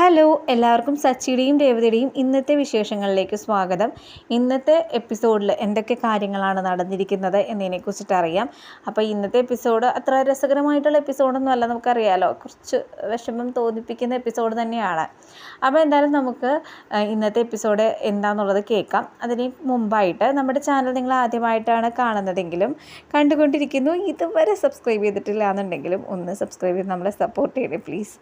Hello എല്ലാവർക്കും സച്ചിയുടെയും രേവതിയുടെയും ഇന്നത്തെ വിശേഷങ്ങളിലേക്ക് സ്വാഗതം. ഇന്നത്തെ എപ്പിസോഡിൽ എന്തൊക്കെ കാര്യങ്ങളാണ് നടന്നിരിക്കുന്നത് എന്നതിനെക്കുറിച്ചിട്ട് അറിയാം. അപ്പോൾ ഇന്നത്തെ എപ്പിസോഡ് അത്ര രസകരമായിട്ടുള്ള എപ്പിസോഡൊന്നും അല്ല നമുക്കറിയാമല്ലോ കുറച്ച് വിഷമം തോന്നിപ്പിക്കുന്ന എപ്പിസോഡ് തന്നെയാണ്. അപ്പോൾ എന്തായാലും നമുക്ക് ഇന്നത്തെ എപ്പിസോഡ് എന്താണെന്നുള്ളത് കേൾക്കാം. അതിന് മുമ്പായിട്ട് നമ്മുടെ ചാനൽ നിങ്ങൾ ആദ്യമായിട്ടാണ് കാണുന്നതെങ്കിലും കണ്ടുകൊണ്ടിരിക്കുന്നു ഇതുവരെ സബ്സ്ക്രൈബ് ചെയ്തിട്ടില്ല എന്നുണ്ടെങ്കിലും ഒന്ന് സബ്സ്ക്രൈബ് ചെയ്ത് നമ്മളെ സപ്പോർട്ട് ചെയ്യണേ പ്ലീസ്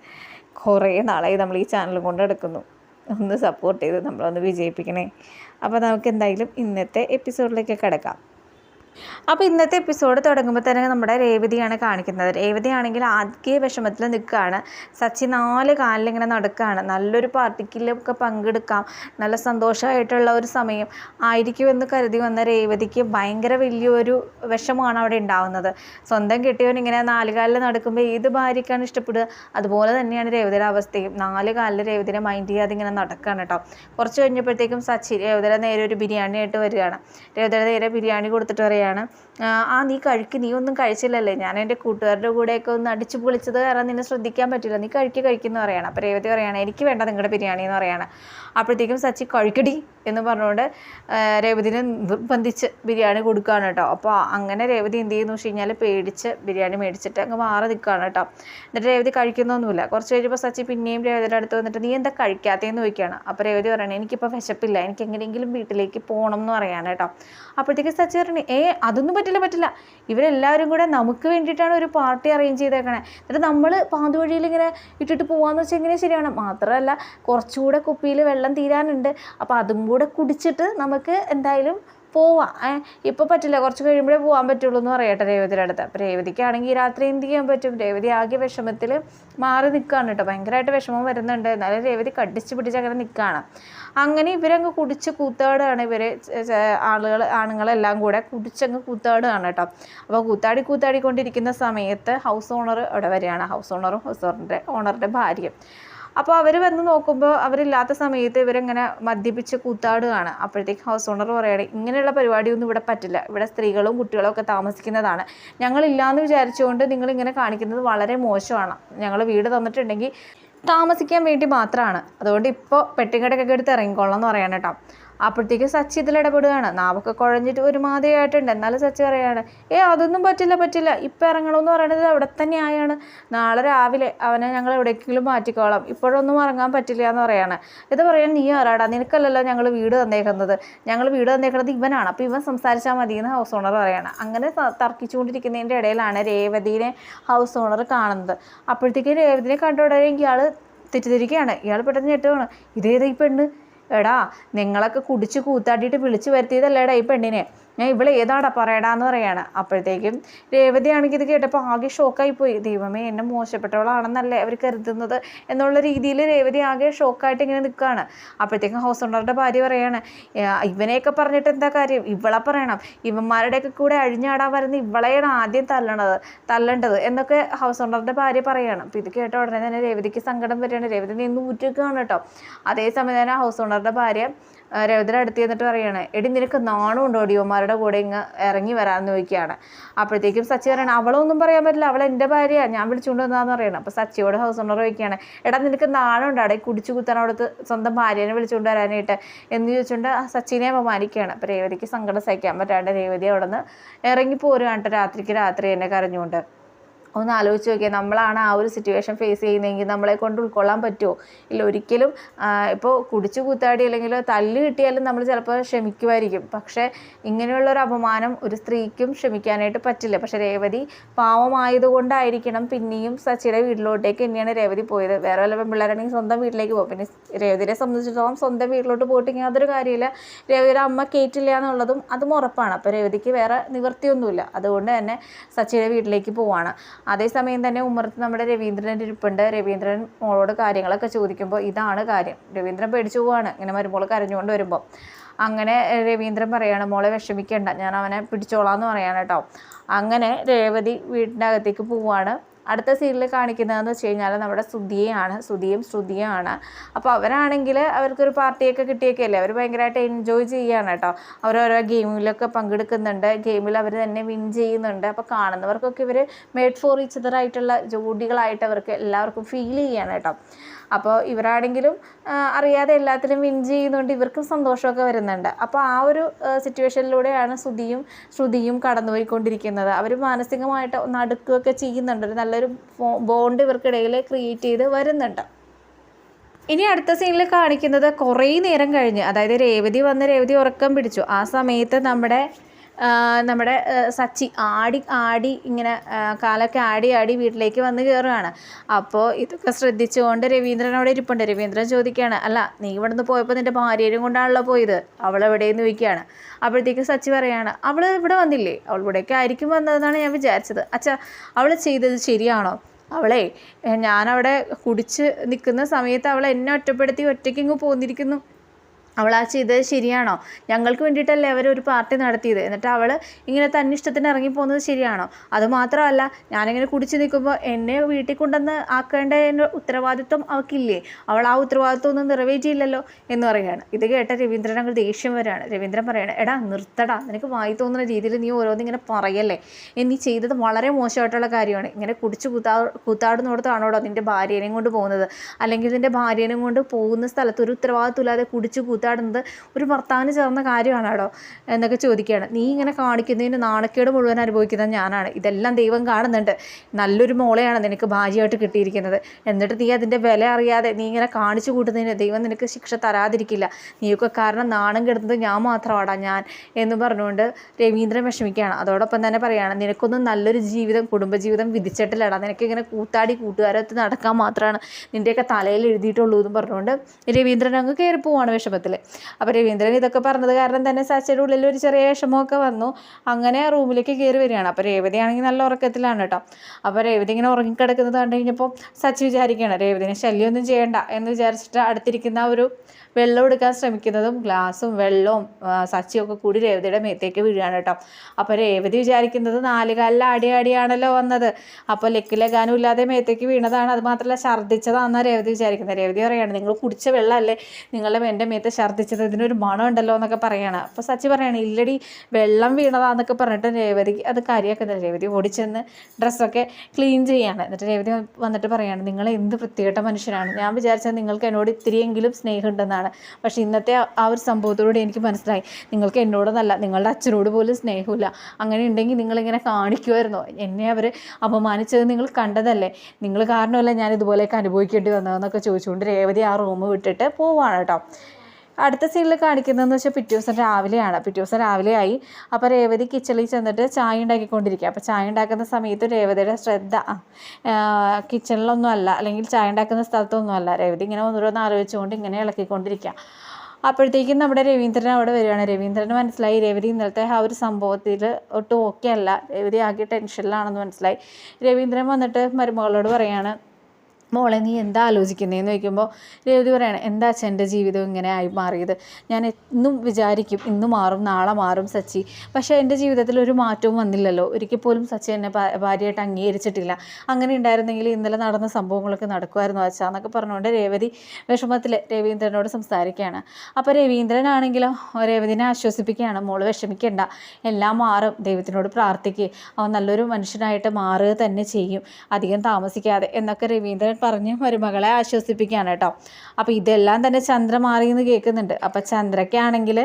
കുറേ നാളായി നമ്മൾ ഈ ചാനൽ കൊണ്ട് എടുക്കുന്നു ഒന്ന് സപ്പോർട്ട് ചെയ്ത് നമ്മളൊന്ന് വിജയിപ്പിക്കണേ. അപ്പോൾ നമുക്ക് എന്തായാലും ഇന്നത്തെ എപ്പിസോഡിലേക്ക് കിടക്കാം. അപ്പോൾ ഇന്നത്തെ എപ്പിസോഡ് തുടങ്ങുമ്പോൾ തന്നെ നമ്മുടെ രേവതിയാണ് കാണിക്കുന്നത്. രേവതിയാണെങ്കിൽ ആദ്യ വിഷമത്തിൽ നിൽക്കുകയാണ്. സച്ചി നാല് കാലിലിങ്ങനെ നടക്കുകയാണ്. നല്ലൊരു പാർട്ടിക്കിലൊക്കെ പങ്കെടുക്കാം. നല്ല സന്തോഷമായിട്ടുള്ള ഒരു സമയം ആയിരിക്കുമെന്ന് കരുതി വന്ന രേവതിക്ക് ഭയങ്കര വലിയൊരു വിഷമമാണ് അവിടെ ഉണ്ടാവുന്നത്. സ്വന്തം കെട്ടിയവൻ ഇങ്ങനെ നാല് കാലിൽ നടക്കുമ്പോൾ ഏത് ഭാര്യയ്ക്കാണ് ഇഷ്ടപ്പെടുക? അതുപോലെ തന്നെയാണ് രേവതിയുടെ അവസ്ഥയും. നാല് കാലിൽ രേവതിനെ മൈൻഡ് ചെയ്യാതെ ഇങ്ങനെ നടക്കുകയാണ് കേട്ടോ. കുറച്ച് കഴിഞ്ഞപ്പോഴത്തേക്കും സച്ചി രേവതിയുടെ നേരെ ഒരു ബിരിയാണി ആയിട്ട് വരികയാണ്. രേവതിയുടെ നേരെ ബിരിയാണി കൊടുത്തിട്ട് പറയുകയാണ് "ആ, നീ കഴിക്ക് നീ ഒന്നും കഴിച്ചില്ലല്ലേ. ഞാൻ എന്റെ കൂട്ടുകാരുടെ കൂടെയൊക്കെ ഒന്ന് അടിച്ചു പൊളിച്ചത് കാരണം നിന്നെ ശ്രദ്ധിക്കാൻ പറ്റില്ല. നീ കഴിക്ക് കഴിക്കുന്നു പറയണം. അപ്പോൾ രേവതി പറയുകയാണ് എനിക്ക് വേണ്ട നിങ്ങളുടെ ബിരിയാണി എന്ന് പറയാണ്. അപ്പോഴത്തേക്കും സച്ചി കഴിക്കടി. എന്ന് പറഞ്ഞുകൊണ്ട് രേവതിനെ നിർബന്ധിച്ച് ബിരിയാണി കൊടുക്കുകയാണ് കേട്ടോ. അപ്പോൾ അങ്ങനെ രേവതി എന്ത് ചെയ്യുന്നു? വെച്ച് കഴിഞ്ഞാൽ പേടിച്ച് ബിരിയാണി മേടിച്ചിട്ട് അങ്ങ് മാറി നിൽക്കുകയാണ് കേട്ടോ. എന്നിട്ട് രേവതി കഴിക്കുന്നൊന്നുമില്ല. കുറച്ച് കഴിഞ്ഞപ്പോൾ സച്ചി പിന്നെയും രേവതിയുടെ അടുത്ത് വന്നിട്ട് നീ എന്താ കഴിക്കാത്തതെന്ന് ചോദിക്കുകയാണ്. അപ്പോൾ രേവതി പറയണേ എനിക്കിപ്പോൾ വിശപ്പില്ല. എനിക്ക് എങ്ങനെയെങ്കിലും വീട്ടിലേക്ക് പോകണം എന്ന് പറയാൻ കേട്ടോ. അപ്പോഴത്തേക്ക് സച്ചി പറഞ്ഞു ഏ അതൊന്നും പറ്റില്ല പറ്റില്ല. ഇവരെല്ലാവരും കൂടെ നമുക്ക് വേണ്ടിയിട്ടാണ് ഒരു പാർട്ടി അറേഞ്ച് ചെയ്തേക്കണേ. എന്നിട്ട് നമ്മൾ പാതുവഴിയിൽ ഇങ്ങനെ ഇട്ടിട്ട് പോകാമെന്ന് വെച്ചാൽ എങ്ങനെ ശരിയാണ് മാത്രമല്ല കുറച്ചുകൂടെ കുപ്പിയിൽ വെള്ളം തീരാനുണ്ട്. അപ്പോൾ അതും കുടിച്ചിട്ട് നമുക്ക് എന്തായാലും പോവാം. ഇപ്പം പറ്റില്ല. കുറച്ച് കഴിയുമ്പോഴേ പോകാൻ പറ്റുള്ളൂ എന്ന് പറയട്ടെ രേവതിയുടെ അടുത്ത്. അപ്പോൾ രേവതിക്കാണെങ്കിൽ രാത്രി എന്ത് ചെയ്യാൻ പറ്റും? രേവതി ആകെ വിഷമത്തിൽ മാറി നിൽക്കുകയാണ് കേട്ടോ ഭയങ്കരമായിട്ട് വിഷമം വരുന്നുണ്ട്. എന്നാലും രേവതി കടിച്ച് പിടിച്ച് അങ്ങനെ നിൽക്കുകയാണ് അങ്ങനെ ഇവരങ്ങ് കുടിച്ച് കൂത്താടുകയാണ് ഇവർ ആളുകൾ ആണുങ്ങളെല്ലാം കൂടെ കുടിച്ചങ്ങ് കൂത്താടുകയാണ് കേട്ടോ അപ്പോൾ കൂത്താടി കൂത്താടിക്കൊണ്ടിരിക്കുന്ന സമയത്ത് ഹൗസ് ഓണർ അവിടെ വരികയാണ്. ഹൗസ് ഓണറും ഹൗസ് ഓണറിന്റെ ഓണറുടെ ഭാര്യയും അപ്പോൾ അവർ വന്ന് നോക്കുമ്പോൾ അവരില്ലാത്ത സമയത്ത് ഇവരിങ്ങനെ മദ്യപിച്ച് കൂത്താടുകയാണ്. അപ്പോഴത്തേക്ക് ഹൗസ് ഓണർ പറയുകയാണ് ഇങ്ങനെയുള്ള പരിപാടിയൊന്നും ഇവിടെ പറ്റില്ല. ഇവിടെ സ്ത്രീകളും കുട്ടികളും ഒക്കെ താമസിക്കുന്നതാണ്. ഞങ്ങളില്ലാന്ന് വിചാരിച്ചുകൊണ്ട് നിങ്ങളിങ്ങനെ കാണിക്കുന്നത് വളരെ മോശമാണ്. ഞങ്ങൾ വീട് തന്നിട്ടുണ്ടെങ്കിൽ താമസിക്കാൻ വേണ്ടി മാത്രമാണ്. അതുകൊണ്ട് ഇപ്പോൾ പെട്ടിക്കടക്കൊക്കെ എടുത്ത് ഇറങ്ങിക്കൊള്ളാം എന്ന് പറയാണ് അപ്പോഴത്തേക്ക് സച്ചി ഇതിൽ ഇടപെടുകയാണ്. നാവൊക്കെ കുഴഞ്ഞിട്ട് ഒരുമാതിരി ആയിട്ടുണ്ട് എന്നാലും സച്ചി പറയുകയാണ് ഏ അതൊന്നും പറ്റില്ല പറ്റില്ല. ഇപ്പം ഇറങ്ങണമെന്ന് പറയുന്നത് അവിടെ തന്നെ ആയാണ് നാളെ രാവിലെ അവനെ ഞങ്ങൾ എവിടേക്കെങ്കിലും മാറ്റിക്കോളാം. ഇപ്പോഴൊന്നും ഇറങ്ങാൻ പറ്റില്ല എന്ന് പറയുകയാണ് ഇത് പറയാൻ നീ ആരാടാ? നിനക്കല്ലല്ലോ ഞങ്ങൾ വീട് തന്നേക്കുന്നത്. ഞങ്ങൾ വീട് തന്നേക്കുന്നത് ഇവനാണ്. അപ്പോൾ ഇവൻ സംസാരിച്ചാൽ മതി എന്ന് ഹൗസ് ഓണർ പറയുകയാണ് അങ്ങനെ തർക്കിച്ചുകൊണ്ടിരിക്കുന്നതിന്റെ ഇടയിലാണ് രേവതിനെ ഹൗസ് ഓണർ കാണുന്നത്. അപ്പോഴത്തേക്ക് രേവതിനെ കണ്ട ഉടനെ ഇയാൾ തെറ്റിദ്ധരിക്കുകയാണ്. ഇയാൾ പെട്ടെന്ന് ഞെട്ടുകയാണ്. ഇതേതായി പെണ്ണ്? എടാ നിങ്ങളൊക്കെ കുടിച്ച് കൂത്താട്ടിയിട്ട് വിളിച്ചു വരുത്തിയതല്ലേടാ ഈ പെണ്ണിനെ? ഞാൻ ഇവളെ ഏതാടാ പറയടാന്ന് പറയാണ്. അപ്പോഴത്തേക്കും രേവതിയാണെങ്കിൽ ഇത് കേട്ടപ്പോൾ ആകെ ഷോക്കായി പോയി ദൈവമേ എന്നെ മോശപ്പെട്ടവളാണെന്നല്ലേ അവർ കരുതുന്നത് എന്നുള്ള രീതിയിൽ രേവതി ആകെ ഷോക്കായിട്ട് ഇങ്ങനെ നിൽക്കുകയാണ്. അപ്പോഴത്തേക്കും ഹൗസ് ഓണറുടെ ഭാര്യ പറയാണ് "ഏ, ഇവനെയൊക്കെ പറഞ്ഞിട്ട് എന്താ കാര്യം? ഇവളെ പറയണം. ഇവന്മാരുടെയൊക്കെ കൂടെ അഴിഞ്ഞാടാൻ വരുന്ന ഇവളെയാണ് ആദ്യം തല്ലണത് തല്ലേണ്ടത് എന്നൊക്കെ ഹൗസ് ഓണറുടെ ഭാര്യ പറയാണ്. അപ്പോൾ ഇത് കേട്ട ഉടനെ തന്നെ രേവതിക്ക് സങ്കടം വരികയാണ്. രേവതി നിന്ന് ഊറ്റുകയാണ് കേട്ടോ. അതേസമയം തന്നെ ഹൗസ് ഓണറുടെ ഭാര്യ രേവതിയുടെ അടുത്ത് ചെന്നിട്ട് പറയാണ് എടി നിനക്ക് നാണമുണ്ടോ ഡിയോമാരുടെ കൂടെ ഇങ്ങ് ഇറങ്ങി വരാമെന്ന് ചോദിക്കുകയാണ്. അപ്പോഴത്തേക്കും സച്ചി പറയണം അവളൊന്നും പറയാൻ പറ്റില്ല അവൾ എന്റെ ഭാര്യയാണ് ഞാൻ വിളിച്ചുകൊണ്ട് വന്നാന്ന് പറയണം. അപ്പോൾ സച്ചിയോട് ഹൗസ് ഓണർ ചോദിക്കുകയാണ് എടാ നിനക്ക് നാണം ഉണ്ടോ അവിടെ കുടിച്ചു കുത്താൻ അവിടുത്തെ സ്വന്തം ഭാര്യനെ വിളിച്ചുകൊണ്ട് വരാനായിട്ട്? എന്ന് ചോദിച്ചുകൊണ്ട് സച്ചിനെ അപമാനിക്കുകയാണ്. അപ്പോൾ രേവതിക്ക് സങ്കടം സഹിക്കാൻ പറ്റാണ്ട് രേവതി അവിടെ നിന്ന് ഇറങ്ങി പോരുകയാണ് രാത്രിക്ക് രാത്രി എന്നെ കരഞ്ഞുകൊണ്ട്. ഒന്ന് ആലോചിച്ച് നോക്കിയാൽ നമ്മളാണ് ആ ഒരു സിറ്റുവേഷൻ ഫേസ് ചെയ്യുന്നതെങ്കിൽ നമ്മളെ കൊണ്ട് ഉൾക്കൊള്ളാൻ പറ്റുമോ? ഇല്ല ഒരിക്കലും ഇപ്പോൾ കുടിച്ചു കൂത്താടി അല്ലെങ്കിൽ തല്ല് കിട്ടിയാലും നമ്മൾ ചിലപ്പോൾ ക്ഷമിക്കുമായിരിക്കും. പക്ഷേ ഇങ്ങനെയുള്ള ഒരു അപമാനം ഒരു സ്ത്രീക്കും ക്ഷമിക്കാനായിട്ട് പറ്റില്ല. പക്ഷേ രേവതി പാവമായതുകൊണ്ടായിരിക്കണം പിന്നെയും സച്ചിയുടെ വീട്ടിലോട്ടേക്ക് തന്നെയാണ് രേവതി പോയത്. വേറെ വല്ല പെൺപിള്ളേരാണെങ്കിൽ സ്വന്തം വീട്ടിലേക്ക് പോകും. പിന്നെ രേവതിയെ സംബന്ധിച്ചിടത്തോളം സ്വന്തം വീട്ടിലോട്ട് പോയിട്ടെങ്കിൽ അതൊരു കാര്യമില്ല. രേവതിയുടെ അമ്മ കേറ്റില്ല എന്നുള്ളതും അതും ഉറപ്പാണ്. അപ്പോൾ രേവതിക്ക് വേറെ നിവൃത്തിയൊന്നുമില്ല. അതുകൊണ്ട് തന്നെ സച്ചിയുടെ വീട്ടിലേക്ക് പോവാണ്. അതേസമയം തന്നെ ഉമ്മറത്ത് നമ്മുടെ രവീന്ദ്രൻ ഇരിപ്പുണ്ട്. രവീന്ദ്രൻ മോളോട് കാര്യങ്ങളൊക്കെ ചോദിക്കുമ്പോൾ ഇതാണ് കാര്യം. രവീന്ദ്രൻ പേടിച്ചു പോവാണ്. ഇങ്ങനെ മരുമോൾ കരഞ്ഞുകൊണ്ട് വരുമ്പോൾ അങ്ങനെ രവീന്ദ്രൻ പറയാണ് മോളെ വിഷമിക്കേണ്ട. ഞാൻ അവനെ പിടിച്ചോളാം എന്ന് പറയാണ് കേട്ടോ. അങ്ങനെ രേവതി വീടിന്റെ അകത്തേക്ക് പോവാണ്. അടുത്ത സീരിയൽ കാണിക്കുന്നതെന്ന് വെച്ച് കഴിഞ്ഞാൽ നമ്മുടെ സുധിയെയാണ്. സുധിയും ശ്രുതിയാണ് അപ്പോൾ അവരാണെങ്കിൽ അവർക്കൊരു പാർട്ടിയൊക്കെ കിട്ടിയൊക്കെയല്ലേ അവർ ഭയങ്കരമായിട്ട് എൻജോയ് ചെയ്യുകയാണ് കേട്ടോ. അവരോരോ ഗെയിമിലൊക്കെ പങ്കെടുക്കുന്നുണ്ട്. ഗെയിമിൽ അവർ തന്നെ വിൻ ചെയ്യുന്നുണ്ട്. അപ്പോൾ കാണുന്നവർക്കൊക്കെ ഇവർ മേഡ് ഫോർ ഈച്ച് അതർ ആയിട്ടുള്ള ജോഡികളായിട്ട് അവർക്ക് എല്ലാവർക്കും ഫീൽ ചെയ്യാണ് കേട്ടോ. അപ്പോൾ ഇവരാണെങ്കിലും അറിയാതെ എല്ലാത്തിലും വിൻ ചെയ്യുന്നതുകൊണ്ട് ഇവർക്കും സന്തോഷമൊക്കെ വരുന്നുണ്ട്. അപ്പോൾ ആ ഒരു സിറ്റുവേഷനിലൂടെയാണ് ശ്രുതിയും ശ്രുതിയും കടന്നുപോയിക്കൊണ്ടിരിക്കുന്നത്. അവർ മാനസികമായിട്ട് ഒന്ന് അടുക്കുകയൊക്കെ ചെയ്യുന്നുണ്ട്. ഒരു നല്ലൊരു ബോണ്ട് ഇവർക്കിടയിൽ ക്രിയേറ്റ് ചെയ്ത് വരുന്നുണ്ട്. ഇനി അടുത്ത സീനിൽ കാണിക്കുന്നത് കുറേ നേരം കഴിഞ്ഞ്. അതായത് രേവതി വന്ന് രേവതി ഉറക്കം പിടിച്ചു. ആ സമയത്ത് നമ്മുടെ നമ്മുടെ സച്ചി ആടി ആടി ഇങ്ങനെ കാലൊക്കെ ആടി ആടി വീട്ടിലേക്ക് വന്ന് കയറുകയാണ് അപ്പോൾ ഇതൊക്കെ ശ്രദ്ധിച്ചുകൊണ്ട് രവീന്ദ്രൻ അവിടെ ഇരിപ്പുണ്ട്. രവീന്ദ്രൻ ചോദിക്കുകയാണ് അല്ല നീ ഇവിടെ നിന്ന് പോയപ്പോൾ നിന്റെ ഭാര്യയും കൊണ്ടാണല്ലോ പോയത്? അവൾ എവിടെയെന്ന് ചോദിക്കുകയാണ്. അപ്പോഴത്തേക്ക് സച്ചി പറയാണ് അവൾ ഇവിടെ വന്നില്ലേ? അവൾ ഇവിടേക്ക് ആയിരിക്കും വന്നതെന്നാണ് ഞാൻ വിചാരിച്ചത്. അച്ഛാ അവൾ ചെയ്തത് ശരിയാണോ? അവളെ ഞാനവിടെ കുടിച്ച് നിൽക്കുന്ന സമയത്ത് അവൾ എന്നെ ഒറ്റപ്പെടുത്തി ഒറ്റയ്ക്ക് ഇങ്ങ് പോന്നിരിക്കുന്നു. അവൾ ആ ചെയ്തത് ശരിയാണോ? ഞങ്ങൾക്ക് വേണ്ടിയിട്ടല്ലേ അവർ ഒരു പാർട്ടി നടത്തിയത്. എന്നിട്ട് അവൾ ഇങ്ങനെ തന്നെ ഇഷ്ടത്തിന് ഇറങ്ങി പോകുന്നത് ശരിയാണോ? അതുമാത്രമല്ല ഞാനിങ്ങനെ കുടിച്ച് നിൽക്കുമ്പോൾ എന്നെ വീട്ടിൽ കൊണ്ടുവന്ന് ആക്കേണ്ട ഉത്തരവാദിത്വം അവൾക്കില്ലേ അവൾ ആ ഉത്തരവാദിത്വം ഒന്നും നിറവേറ്റിയില്ലല്ലോ എന്ന് പറയുകയാണ്. ഇത് കേട്ട രവീന്ദ്രൻ അങ്ങ് ദേഷ്യം വരികയാണ്. രവീന്ദ്രൻ പറയണം എടാ നിർത്തടാ. നിനക്ക് വായി തോന്നുന്ന രീതിയിൽ നീ ഓരോന്നും ഇങ്ങനെ പറയല്ലേ? നീ ചെയ്തത് വളരെ മോശമായിട്ടുള്ള കാര്യമാണ്. ഇങ്ങനെ കുടിച്ച് കൂത്താ കൂത്താടുന്നിടത്താണോടോ നിന്റെ ഭാര്യേനെയും കൊണ്ട് പോകുന്നത്? അല്ലെങ്കിൽ നിന്റെ ഭാര്യേനെയും കൊണ്ട് പോകുന്ന സ്ഥലത്ത് ഒരു ഉത്തരവാദിത്വം ഇല്ലാതെ കുടിച്ച് കൂത്താടുന്നത് ഒരു ഭർത്താവിന് ചേർന്ന കാര്യമാണ് കേട്ടോ എന്നൊക്കെ ചോദിക്കുകയാണ്. നീ ഇങ്ങനെ കാണിക്കുന്നതിന് നാണക്കേട് മുഴുവൻ അനുഭവിക്കുന്നത് ഞാനാണ്. ഇതെല്ലാം ദൈവം കാണുന്നുണ്ട്. നല്ലൊരു മോളെയാണ് നിനക്ക് ഭാര്യയായിട്ട് കിട്ടിയിരിക്കുന്നത്. എന്നിട്ട് നീ അതിന്റെ വില അറിയാതെ നീ ഇങ്ങനെ കാണിച്ചു കൂട്ടുന്നതിന് ദൈവം നിനക്ക് ശിക്ഷ തരാതിരിക്കില്ല. നീയൊക്കെ കാരണം നാണം കെടുന്നത് ഞാൻ മാത്രമാടാ ഞാൻ എന്ന് പറഞ്ഞുകൊണ്ട് രവീന്ദ്രൻ വിഷമിക്കുകയാണ്. അതോടൊപ്പം തന്നെ പറയുകയാണ് നിനക്കൊന്നും നല്ലൊരു ജീവിതം കുടുംബജീവിതം വിധിച്ചിട്ടില്ലടാ. നിനക്കിങ്ങനെ കൂത്താടി കൂട്ടുകാരത്ത് നടക്കാൻ മാത്രമാണ് നിന്റെയൊക്കെ തലയിൽ എഴുതിയിട്ടുള്ളൂ എന്ന് പറഞ്ഞുകൊണ്ട് രവീന്ദ്രൻ അങ്ങ് കയറി പോവാണ് വിഷമത്തിൽ. അപ്പോൾ രവീന്ദ്രൻ ഇതൊക്കെ പറഞ്ഞത് കാരണം തന്നെ സച്ചയുടെ ഉള്ളിൽ ഒരു ചെറിയ വിഷമമൊക്കെ വന്നു. അങ്ങനെ റൂമിലേക്ക് കയറി വരികയാണ്. അപ്പോൾ രേവതിയാണെങ്കിൽ നല്ല ഉറക്കത്തിലാണ് കേട്ടോ. അപ്പോൾ രേവതി ഇങ്ങനെ ഉറങ്ങിക്കിടക്കുന്നത് കണ്ടു കഴിഞ്ഞപ്പോൾ സച്ചി വിചാരിക്കുകയാണ് രേവതിനെ ശല്യമൊന്നും ചെയ്യേണ്ട എന്ന് വിചാരിച്ചിട്ട് അടുത്തിരിക്കുന്ന ഒരു വെള്ളം എടുക്കാൻ ശ്രമിക്കുന്നതും ഗ്ലാസും വെള്ളവും സച്ചിയൊക്കെ കൂടി രേവതിയുടെ മേത്തേക്ക് വീഴുകയാണ് കേട്ടോ. അപ്പോൾ രേവതി വിചാരിക്കുന്നത് നാലുകാലിൽ ആടി ആടിയാണല്ലോ വന്നത്. അപ്പോൾ ലെക്കിലെ ഗാനം ഇല്ലാതെ മേത്തേക്ക് വീണതാണ്. അത് മാത്രമല്ല ഛർദ്ദിച്ചതാണെന്നാണ് രേവതി വിചാരിക്കുന്നത്. രേവതി പറയുകയാണ് നിങ്ങൾ കുടിച്ച വെള്ളമല്ലേ? നിങ്ങളുടെ എന്റെ മേത്ത് ഛർദ്ദിച്ചത് ഇതിനൊരു മണം ഉണ്ടല്ലോ എന്നൊക്കെ പറയുകയാണ് അപ്പോൾ സച്ചി പറയുകയാണ് ഇല്ലടി വെള്ളം വീണതാന്നൊക്കെ പറഞ്ഞിട്ട് രേവതി അത് കാര്യമാക്കുന്നത് രേവതി ഓടിച്ചെന്ന് ഡ്രസ്സൊക്കെ ക്ലീൻ ചെയ്യാണ്. എന്നിട്ട് രേവതി വന്നിട്ട് പറയാണ് നിങ്ങൾ എന്ത് വൃത്തികെട്ട മനുഷ്യനാണ് ഞാൻ വിചാരിച്ചത് നിങ്ങൾക്ക് എന്നോട് ഇത്തിരിയെങ്കിലും സ്നേഹമുണ്ടെന്നാണ്. പക്ഷേ ഇന്നത്തെ ആ- ആ ഒരു സംഭവത്തോടുകൂടി എനിക്ക് മനസ്സിലായി. നിങ്ങൾക്ക് എന്നോടൊന്നല്ല നിങ്ങളുടെ അച്ഛനോട് പോലും സ്നേഹമില്ല. അങ്ങനെ ഉണ്ടെങ്കിൽ നിങ്ങളിങ്ങനെ കാണിക്കുമായിരുന്നോ. എന്നെ അവർ അപമാനിച്ചത് നിങ്ങൾ കണ്ടതല്ലേ? നിങ്ങൾ കാരണമല്ല ഞാൻ ഇതുപോലെയൊക്കെ അനുഭവിക്കേണ്ടി വന്നതെന്നൊക്കെ ചോദിച്ചുകൊണ്ട് രേവതി ആ റൂം വിട്ടിട്ട് പോവാണ് കേട്ടോ. അടുത്ത സീനിൽ കാണിക്കുന്നതെന്ന് വെച്ചാൽ പിറ്റേ ദിവസം രാവിലെയാണ്. പിറ്റേ ദിവസം രാവിലെയായി. അപ്പോൾ രേവതി കിച്ചണിൽ ചെന്നിട്ട് ചായ ഉണ്ടാക്കിക്കൊണ്ടിരിക്കുക. അപ്പോൾ ചായ ഉണ്ടാക്കുന്ന സമയത്ത് രേവതിയുടെ ശ്രദ്ധ കിച്ചണിലൊന്നും അല്ല അല്ലെങ്കിൽ ചായ ഉണ്ടാക്കുന്ന സ്ഥലത്തൊന്നും അല്ല. രേവതി ഇങ്ങനെ ഓരോന്ന് ആലോചിച്ചുകൊണ്ട് ഇങ്ങനെ ഇളക്കിക്കൊണ്ടിരിക്കുക. അപ്പോഴത്തേക്കും നമ്മുടെ രവീന്ദ്രൻ അവിടെ വരികയാണ്. രവീന്ദ്രൻ മനസ്സിലായി രേവതി ഇന്നലത്തെ ആ ഒരു സംഭവത്തിൽ ഒട്ടും ഓക്കെ അല്ല. രവി ആകെ ടെൻഷനിലാണെന്ന് മനസ്സിലായി. രവീന്ദ്രൻ വന്നിട്ട് മരുമകളോട് പറയാണ് മോളെ നീ എന്താ ആലോചിക്കുന്നതെന്ന് ചോദിക്കുമ്പോൾ രേവതി പറയാണ് എന്താ അച്ഛൻ എന്റെ ജീവിതം ഇങ്ങനെ ആയി മാറിയത്? ഞാൻ എന്നും വിചാരിക്കും ഇന്ന് മാറും നാളെ മാറും സച്ചി. പക്ഷേ എന്റെ ജീവിതത്തിൽ ഒരു മാറ്റവും വന്നില്ലല്ലോ. ഒരിക്കൽ പോലും സച്ചി എന്നെ ഭാര്യയായിട്ട് അംഗീകരിച്ചിട്ടില്ല. അങ്ങനെ ഉണ്ടായിരുന്നെങ്കിൽ ഇന്നലെ നടന്ന സംഭവങ്ങളൊക്കെ നടക്കുമായിരുന്നു അച്ഛാ എന്നൊക്കെ പറഞ്ഞുകൊണ്ട് രേവതി വിഷമത്തിൽ രവീന്ദ്രനോട് സംസാരിക്കുകയാണ്. അപ്പോൾ രവീന്ദ്രനാണെങ്കിലോ രേവതിനെ ആശ്വസിപ്പിക്കുകയാണ്. മോൾ വിഷമിക്കേണ്ട. എല്ലാം മാറും. ദൈവത്തിനോട് പ്രാർത്ഥിക്കുക അവൻ നല്ലൊരു മനുഷ്യനായിട്ട് മാറുക തന്നെ ചെയ്യും. അധികം താമസിക്കാതെ എന്നൊക്കെ രവീന്ദ്രൻ പറഞ്ഞ് മരുമകളെ ആശ്വസിപ്പിക്കുകയാണ് കേട്ടോ. അപ്പോൾ ഇതെല്ലാം തന്നെ ചന്ദ്ര മാറിയെന്ന് കേൾക്കുന്നുണ്ട്. അപ്പോൾ ചന്ദ്രയ്ക്കാണെങ്കിൽ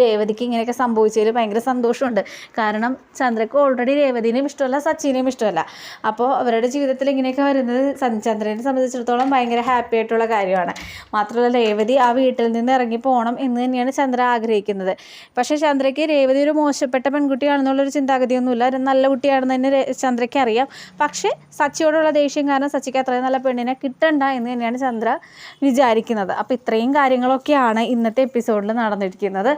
രേവതിക്ക് ഇങ്ങനെയൊക്കെ സംഭവിച്ചതിൽ ഭയങ്കര സന്തോഷമുണ്ട്. കാരണം ചന്ദ്രക്ക് ഓൾറെഡി രേവതിനെയും ഇഷ്ടമല്ല സച്ചിനെയും ഇഷ്ടമല്ല. അപ്പോൾ അവരുടെ ജീവിതത്തിൽ ഇങ്ങനെയൊക്കെ വരുന്നത് ചന്ദ്രനെ സംബന്ധിച്ചിടത്തോളം ഭയങ്കര ഹാപ്പി ആയിട്ടുള്ള കാര്യമാണ്. മാത്രമല്ല രേവതി ആ വീട്ടിൽ നിന്ന് ഇറങ്ങി പോകണം എന്ന് തന്നെയാണ് ചന്ദ്ര ആഗ്രഹിക്കുന്നത്. പക്ഷേ ചന്ദ്രയ്ക്ക് രേവതി ഒരു മോശപ്പെട്ട പെൺകുട്ടിയാണെന്നുള്ളൊരു ചിന്താഗതിയൊന്നുമില്ല. ഒരു നല്ല കുട്ടിയാണെന്ന് തന്നെ ചന്ദ്രയ്ക്ക് അറിയാം. പക്ഷേ സച്ചിയോടുള്ള ദേഷ്യം കാരണം സച്ചിക്ക് അത്രയും നല്ല പെണ്ണിനെ കിട്ടണ്ട എന്ന് തന്നെയാണ് ചന്ദ്ര വിചാരിക്കുന്നത്. അപ്പോൾ ഇത്രയും കാര്യങ്ങളൊക്കെയാണ് ഇന്നത്തെ എപ്പിസോഡിൽ നടന്നിരിക്കുന്നത്.